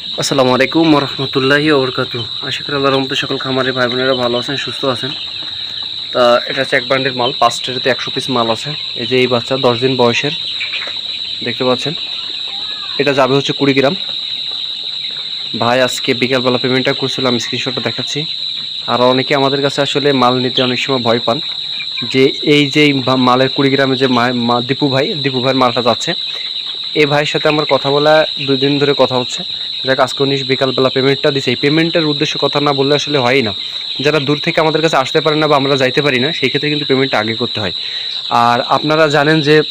আসসালামু আলাইকুম রহমতুল্লাহি ওবরকাতু আশা করি আল্লাহ রহমতে সকল খামারি ভাই বোনেরা ভালো আছেন, সুস্থ আছেন। তা এটা হচ্ছে এক বান্ডের মাল, পাঁচ ট্রেতে একশো পিস মাল আছে। এই যে এই বাচ্চা, দশ দিন বয়সের, দেখতে পাচ্ছেন। এটা যাবে হচ্ছে কুড়ি গ্রাম। ভাই, আজকে বিকালবেলা পেমেন্টটা করছিল, আমি স্ক্রিনশটটা দেখাচ্ছি। আর অনেকে আমাদের কাছে আসলে মাল নিতে অনেক সময় ভয় পান। যে এই যে মালের কুড়ি গ্রামে যে দীপু ভাই, দীপু ভাইয়ের মালটা যাচ্ছে। এই ভাইয়ের সাথে আমার কথা বলা দুই দিন ধরে কথা হচ্ছে। যাক, আজকে উনিশ বিকালবেলা পেমেন্টটা দিছে। এই পেমেন্টের উদ্দেশ্যে কথা না বললে আসলে হয়ই না। যারা দূর থেকে আমাদের কাছে আসতে পারে না বা আমরা যাইতে পারি না, সেই ক্ষেত্রে কিন্তু পেমেন্টটা আগে করতে হয়। আর আপনারা জানেন যে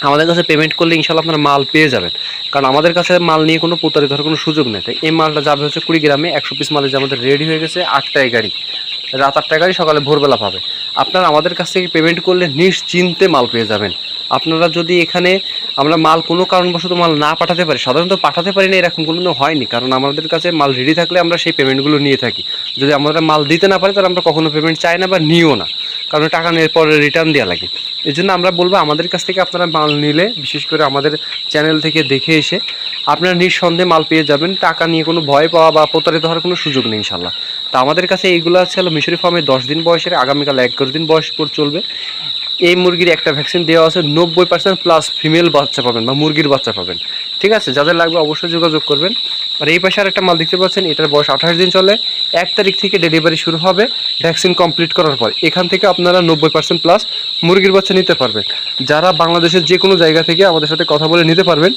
আমাদের কাছে পেমেন্ট করলে ইনশাল্লাহ আপনারা মাল পেয়ে যাবেন। কারণ আমাদের কাছে মাল নিয়ে কোনো প্রতারিত হওয়ার কোনো সুযোগ নেই। তাই এই মালটা যাবে হচ্ছে কুড়ি গ্রামে একশো পিস মালের যে আমাদের রেডি হয়ে গেছে, আটটায় গাড়ি। রাত আটটায় গাড়ি, সকালে ভোরবেলা পাবে। আপনারা আমাদের কাছ থেকে পেমেন্ট করলে নিশ্চিন্তে মাল পেয়ে যাবেন। আপনারা যদি এখানে আমরা মাল কোনো কারণবশত মাল না পাঠাতে পারি, সাধারণত পাঠাতে পারি না, এরকম কোনো হয়নি। কারণ আমাদের কাছে মাল রেডি থাকলে আমরা সেই পেমেন্টগুলো নিয়ে থাকি। যদি আমরা মাল দিতে না পারি, তাহলে আমরা কখনো পেমেন্ট চাই না বা নিও না। কারণ টাকা নেওয়ার পরে রিটার্ন দেওয়া লাগে। এই জন্য আমরা বলব, আমাদের কাছ থেকে আপনারা মাল নিলে, বিশেষ করে আমাদের চ্যানেল থেকে দেখে এসে আপনারা নিঃসন্দেহে মাল পেয়ে যাবেন। টাকা নিয়ে কোনো ভয় পাওয়া বা প্রতারিত হওয়ার কোনো সুযোগ নেই ইনশাল্লাহ তা আমাদের কাছে এইগুলো আছে হলো মিশরি ফার্মে দশ দিন বয়সের, আগামীকাল এগারো দিন বয়স পর চলবে। এই মুরগির একটা ভ্যাকসিন দেওয়া আছে, নব্বই পার্সেন্ট প্লাস ফিমেল বাচ্চা পাবেন বা মুরগির বাচ্চা পাবেন। ঠিক আছে? যাদের লাগবে অবশ্যই যোগাযোগ করবেন। আর এই পাশে আর একটা মাল দেখতে পাচ্ছেন, এটার বয়স আঠাশ দিন চলে। এক তারিখ থেকে ডেলিভারি শুরু হবে ভ্যাকসিন কমপ্লিট করার পর। এখান থেকে আপনারা নব্বই পার্সেন্ট প্লাস মুরগির বাচ্চা নিতে পারবেন। যারা বাংলাদেশের যে কোনো জায়গা থেকে আমাদের সাথে কথা বলে নিতে পারবেন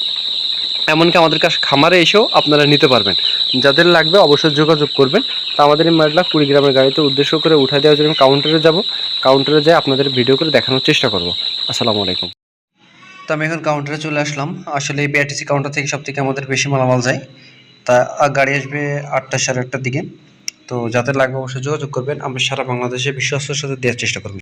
এমনকি আমাদের কাছে খামারে এসেও আপনারা নিতে পারবেন। যাদের লাগবে অবশ্যই যোগাযোগ করবেন। তা আমাদের এই কুড়ি গ্রামের গাড়িতে উদ্দেশ্য করে উঠা দেওয়ার জন্য কাউন্টারে যাব। কাউন্টারে যেয়ে আপনাদের ভিডিও করে দেখানোর চেষ্টা করব। আসসালামু আলাইকুম। তো আমি এখন কাউন্টারে চলে আসলাম। আসলে এই বিআরটিসি কাউন্টার থেকে সব থেকে আমাদের বেশি মালামাল যায়। তা গাড়ি আসবে আটটা সাড়ে আটটার দিকে। তো যাদের লাগবে অবশ্যই যোগাযোগ করবেন। আমরা সারা বাংলাদেশে বিশ্বস্তের সাথে দেওয়ার চেষ্টা করব।